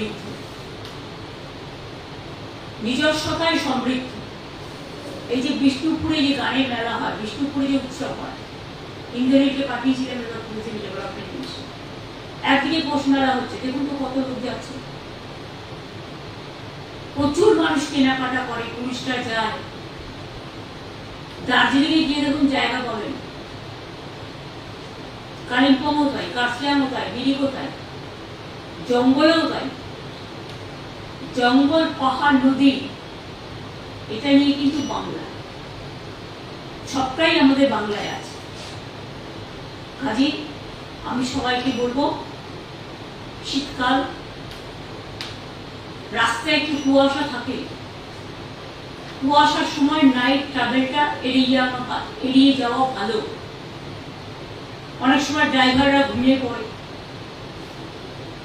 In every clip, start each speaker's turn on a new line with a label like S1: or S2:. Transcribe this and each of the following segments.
S1: সমৃদ্ধ। সমৃদ্ধ। এই যে বিষ্ণুপুরে যে গানের মেলা হয়, বিষ্ণুপুরে যে উৎসব হয় পাঠিয়েছিলেন একদিকে মেলা হচ্ছে, দেখুন তো কত লোক যাচ্ছে। প্রচুর মানুষ কেনাকাটা করে টুরিস্টরা যায়। গিয়ে দেখুন জায়গা পাবেন কালিম্পংও তাই কার্সিয়াংও তাই, মিরিকও তাই, জঙ্গলেও তাই। জঙ্গল, পাহাড়, নদী, এটা নিয়ে কিন্তু বাংলা। সবটাই আমাদের বাংলায় আছে। কাজে, আমি সবাইকে বলব, শীতকাল, রাস্তায় একটু কুয়াশা থাকে, কুয়াশার সময় নাইট ট্রাভেলটা এড়িয়ে এড়িয়ে যাওয়া ভালো। অনেক সময় ড্রাইভাররা ঘুমিয়ে পড়ে।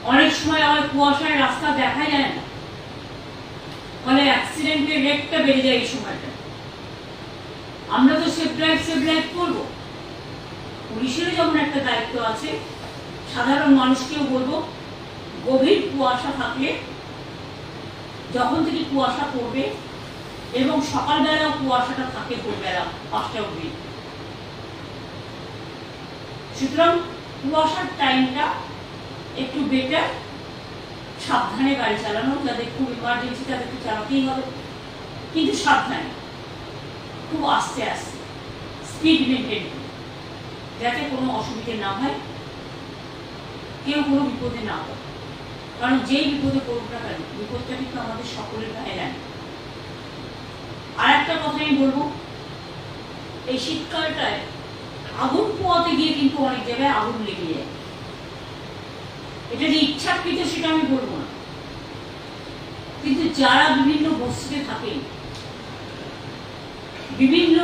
S1: অনেক সময় আবার কুয়াশায় রাস্তা দেখা যায় না। ফলে অ্যাক্সিডেন্টের রেটটা বেড়ে যায় এই সময়টা। আমরা তো সেফ ড্রাইভ সেফ ড্রাইভ করব। পুলিশেরও যেমন একটা দায়িত্ব আছে, সাধারণ মানুষকেও বলব, গভীর কুয়াশা থাকলে যখন থেকে কুয়াশা পড়বে এবং সকালবেলাও কুয়াশাটা থাকে ভোরবেলা পাঁচটা অবধি। সুতরাং কুয়াশার টাইমটা একটু বেটার সাবধানে গাড়ি চালানো, যাদের খুব ইমার্জেন্সি তাদেরকে চালাতেই হবে। কিন্তু সাবধানে, খুব আস্তে আস্তে স্পিড মেনটেন যাতে কোনো অসুবিধে না হয়, কেউ কোনো বিপদে না পড়ে। কারণ যেই বিপদে পড়ুক না কেন, বিপদটা কিন্তু আমাদের সকলের গায়ে লাগে। আর একটা কথা আমি বলব, এই শীতকালটায় আগুন পোয়াতে গিয়ে কিন্তু অনেক জায়গায় আগুন লেগে যায়। এটা যে ইচ্ছাকৃত সেটা আমি বলব না। কিন্তু যারা বিভিন্ন বস্তিতে থাকেন, বিভিন্ন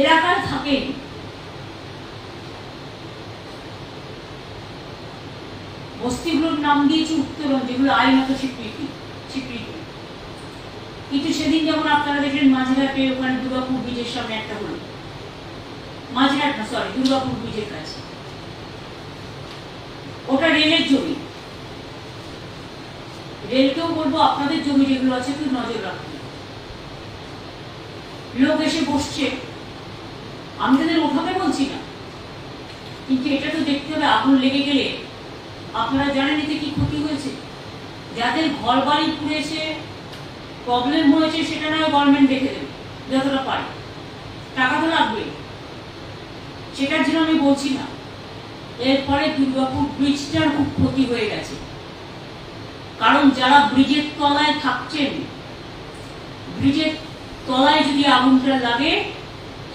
S1: এলাকায় থাকেন বস্তিগুলোর নাম দিয়েছে উত্তরণ যেগুলো আইনত স্বীকৃতি স্বীকৃতি। কিন্তু সেদিন যেমন আপনারা দেখলেন মাঝঘাটে ওখানে দুর্গাপুর ব্রিজের সামনে একটা হলো। মাঝঘাট না সরি দুর্গাপুর ব্রিজের কাছে। ওটা রেলের জমি। রেলকেও বলব আপনাদের জমি যেগুলো আছে একটু নজর রাখুন। লোক এসে বসছে। আমি তাদের ওঠাতে বলছি না। কিন্তু এটা তো দেখতে হবে, আগুন লেগে গেলে। আপনারা জানেন এতে কি ক্ষতি হয়েছে? যাদের ঘর বাড়ি পুড়েছে প্রবলেম হয়েছে, সেটা নয় গভর্নমেন্ট দেখে দেবে, যতটা পারে। টাকা তো লাগবে সেটার জন্য আমি বলছি না। এরপরে দুর্গাপুর ব্রিজটার খুব ক্ষতি হয়ে গেছে। কারণ যারা ব্রিজের তলায় থাকছেন, ব্রিজের তলায় যদি আগুনটা লাগে,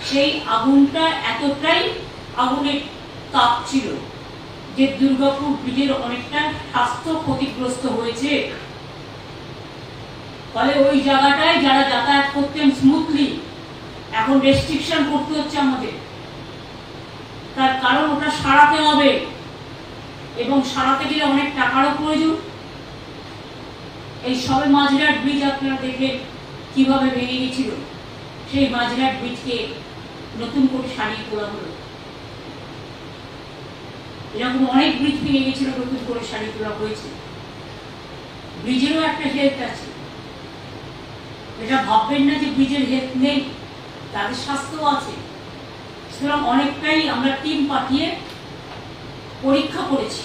S1: সেই আগুনটা এতটাই আগুনের তাপ ছিল যে দুর্গাপুর ব্রিজের অনেকটা স্বাস্থ্য ক্ষতিগ্রস্ত হয়েছে। ফলে ওই জায়গাটায় যারা যাতায়াত করতেন স্মুথলি এখন রেস্ট্রিকশন করতে হচ্ছে আমাদের। তার কারণ ওটা সারাতে হবে। এবং সারাতে গেলে অনেক টাকারও প্রয়োজন। এই সবে মাঝরাট ব্রিজ আপনারা দেখলেন কীভাবে ভেঙে গেছিল। সেই মাঝরাট ব্রিজকে নতুন করে সারিয়ে তোলা হলো। এরকম অনেক ব্রিজ ভেঙে গেছিল, নতুন করে সারিয়ে তোলা হয়েছে। ব্রিজেরও একটা হেলথ আছে। এটা ভাববেন না যে ব্রিজের হেলথ নেই, তাদের স্বাস্থ্যও আছে। সুতরাং অনেকটাই আমরা টিম পাঠিয়ে পরীক্ষা করেছি।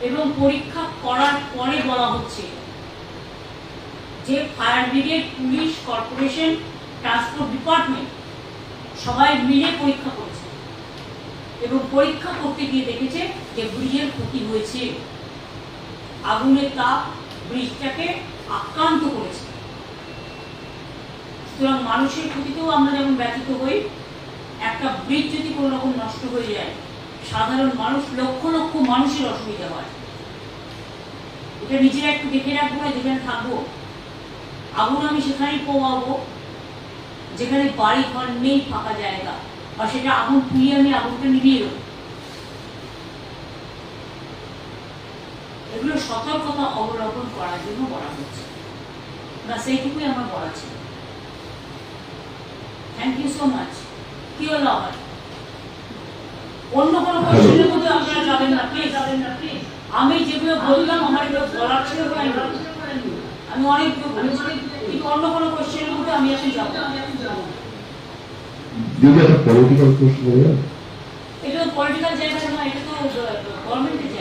S1: এবং পরীক্ষা করার পরে বলা হচ্ছে যে fire brigade, police, corporation, transport department সবাই মিলে পরীক্ষা করেছে। এবং পরীক্ষা করতে গিয়ে দেখেছে যে ব্রিজের ক্ষতি হয়েছে। আগুনের তাপ ব্রিজটাকে আক্রান্ত করেছে। সুতরাং মানুষের ক্ষতিতেও আমরা যেমন ব্যথিত হই একটা ব্রিজ যদি কোনো রকম নষ্ট হয়ে যায়, সাধারণ মানুষ লক্ষ লক্ষ মানুষের অসুবিধা হয়। এটা নিজেরা একটু দেখে রাখব না যেখানে থাকব। আগুন আমি সেখানেই পোয়াবো যেখানে বাড়ি ঘর নেই, ফাঁকা জায়গা। আর সেটা আগুন পুড়িয়ে আমি আগুনটা নিভিয়ে দেবো। এগুলো সতর্কতা অবলম্বন করার জন্য বলা হচ্ছে। বা সেইটুকুই আমার বলা ছিল। থ্যাংক ইউ সো মাচ কি না অন্য কোনো কোশ্চেনের মধ্যে আপনারা যাবেন না প্লিজ আমি যেগুলো বললাম আমার এগুলো বলার ছিল আমি অনেক কিন্তু অন্য কোনো কোশ্চেনের মধ্যে আমি এখন যাব
S2: বলে
S1: এটা পলিটিক্যাল জায়গা না এটা তো গভর্নমেন্টের জায়গা।